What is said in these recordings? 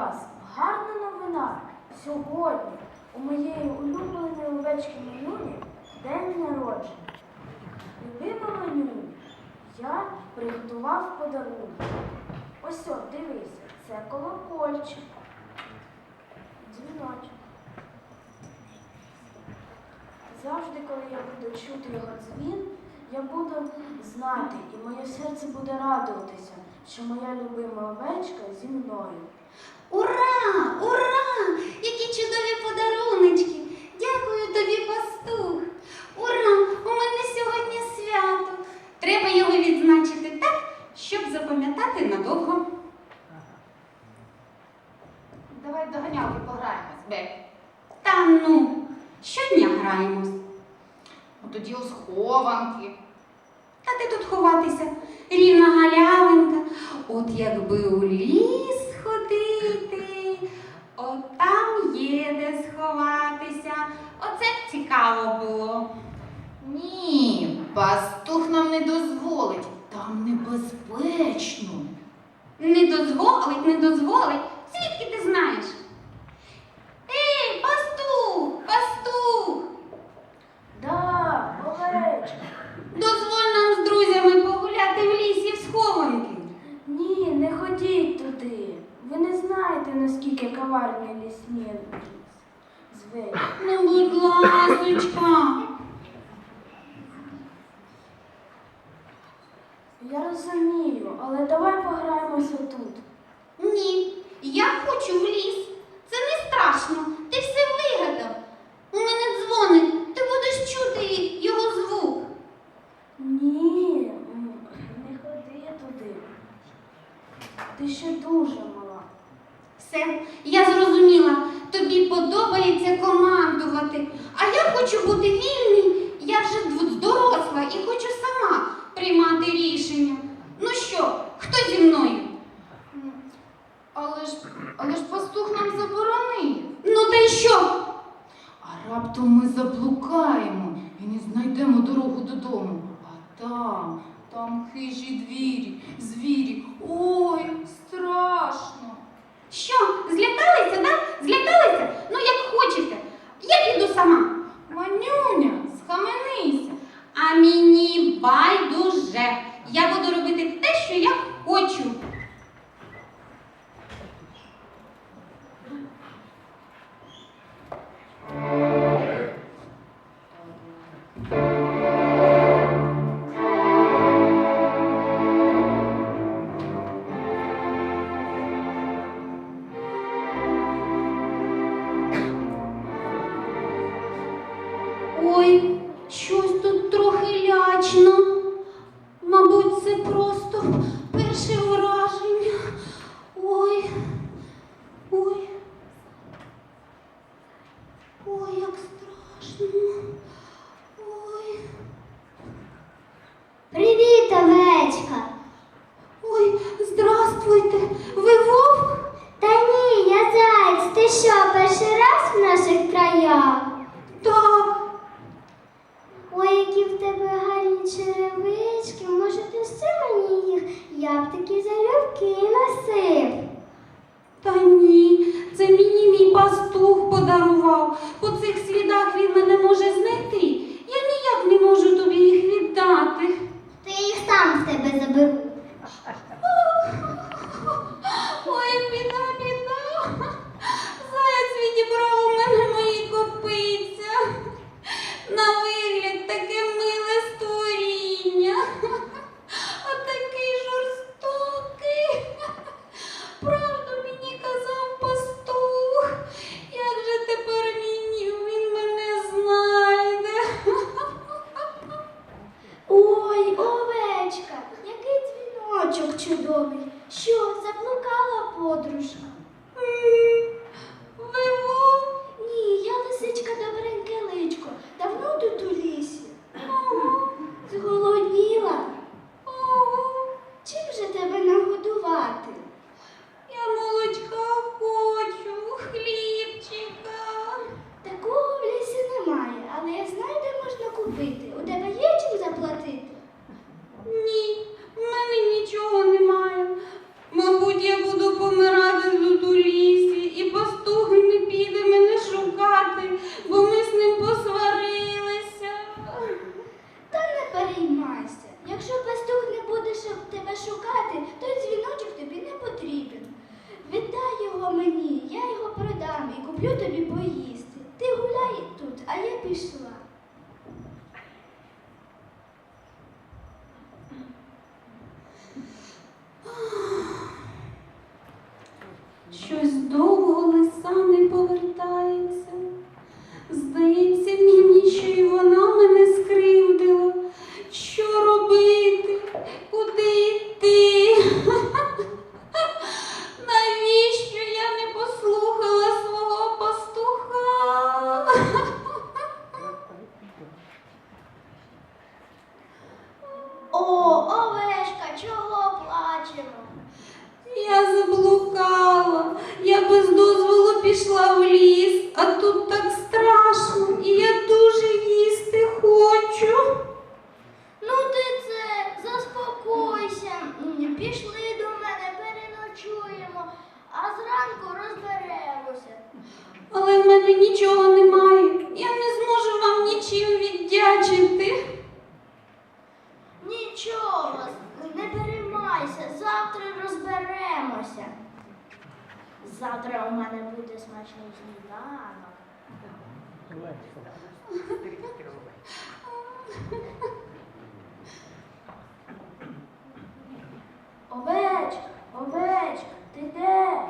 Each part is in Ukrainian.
вас гарна новина. Сьогодні у моєї улюбленої овечки Манюні день народження. Любима Манюні, я приготував подарунок. Ось от, дивися, це колокольчик. Дзвіночок. Завжди, коли я буду чути його дзвін, я буду знати, і моє серце буде радуватися, що моя любима овечка зі мною. Ура! Ура! Які чудові подаруночки! Дякую тобі, пастух! Ура! У мене сьогодні свято! Треба його відзначити так, щоб запам'ятати надовго. Давай доганялки пограємось, Бек. Та ну, щодня граємось. Ну тоді у схованки. Та де тут ховатися? Рівна галявинка. От якби у ліс там є де сховатися. Оце б цікаво було. Ні, пастух нам не дозволить. Там небезпечно. Не дозволить, не дозволить. Звідки ти знаєш? Залюбки носив. Та ні, це мені мій пастух подарував. По цих слідах він мене може знайти. Садочок чудовий, що заблукала подружка. Виму? Ні, я лисичка добреньке личко. Давно тут у лісі. Зголодніла. Чим же тебе нагодувати? Я молочка хочу, хлібчика. Такого в лісі немає, але я знаю, де можна купити. У тебе Завтра у мене буде смачний сніданок. Овечка, овечка, ти де?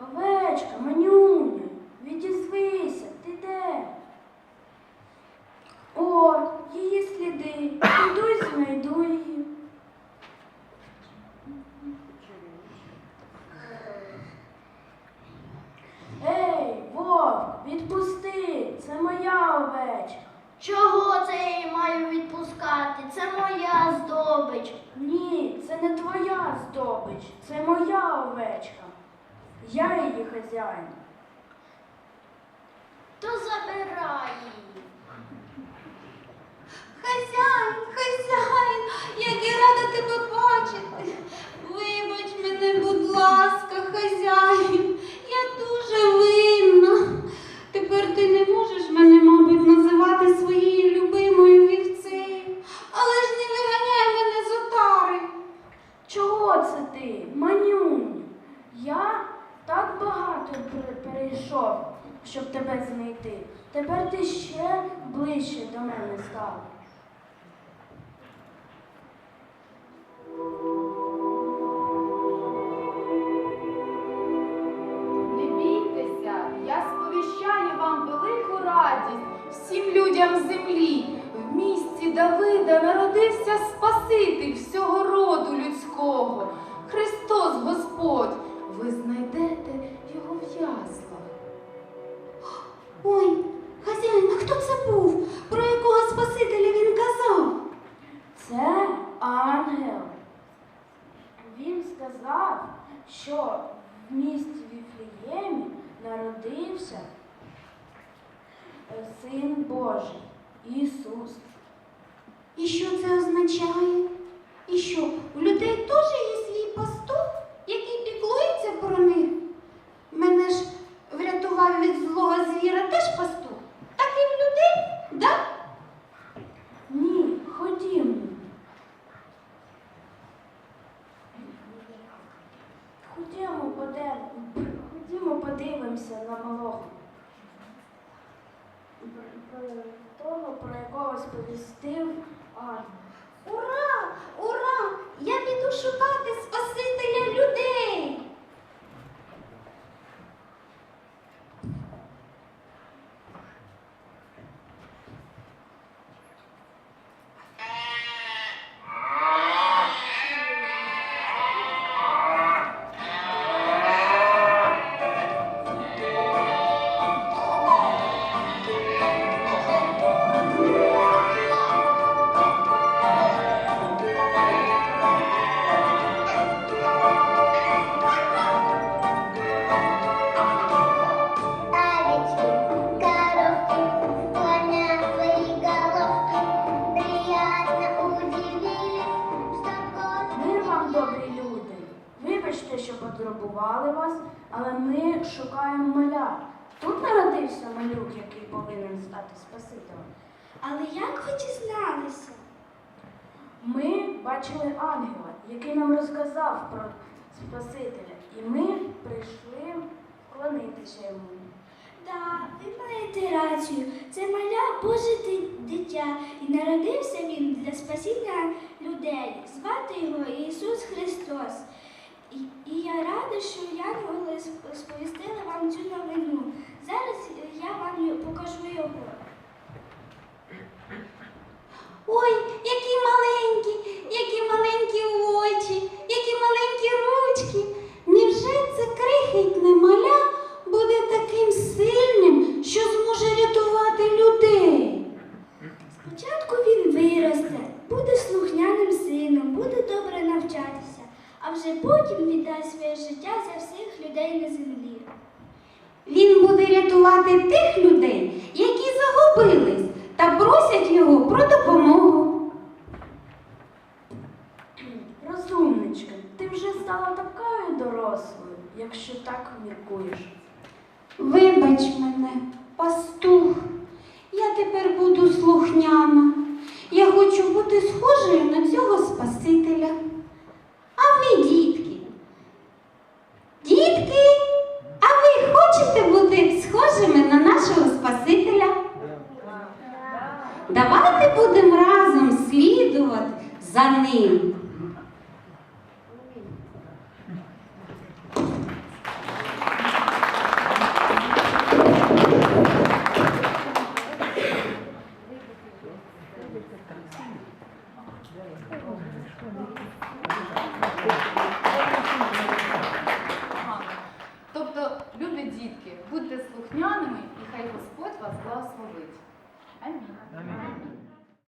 Овечка, манюня, відізвися, ти де? О, її сліди. Піду й знайду її. Ей, вовк, відпусти, це моя овечка. Чого це я її маю відпускати? Це моя здобич. Ні, це не твоя здобич, це моя овечка. Я її хазяїн. То забирай її. Хазяїн, хазяїн, як я рада тебе бачити. Вибач мене, будь ласка, хазяїн. Означає? І що, у людей теж є свій пастух, який піклується про них? Мене ж врятував від злого звіра теж пастух. Так і в людей, да? Ні, ходімо. Ходімо, подив... ходімо подивимося на малого. Того, про якого сповістив ангел. Ура! Ура! Я піду шукати Спасителя що вас, але ми шукаємо маля. Тут народився малюк, який повинен стати Спасителем. Але як ви дізналися? Ми бачили ангела, який нам розказав про Спасителя, і ми прийшли поклонитися йому. Так, ви маєте рацію. Це маля Боже дитя, і народився він для спасіння людей. Звати його Ісус Христос. І, я рада, що янголи сп- сповістили вам цю новину. Зараз я вам покажу його. Ой, віддасть своє життя за всіх людей на землі. Він буде рятувати тих людей, які загубились та просять його про допомогу. Розумничка, ти вже стала такою дорослою, якщо так міркуєш. Вибач мене, пастух, я тепер буду слухняна.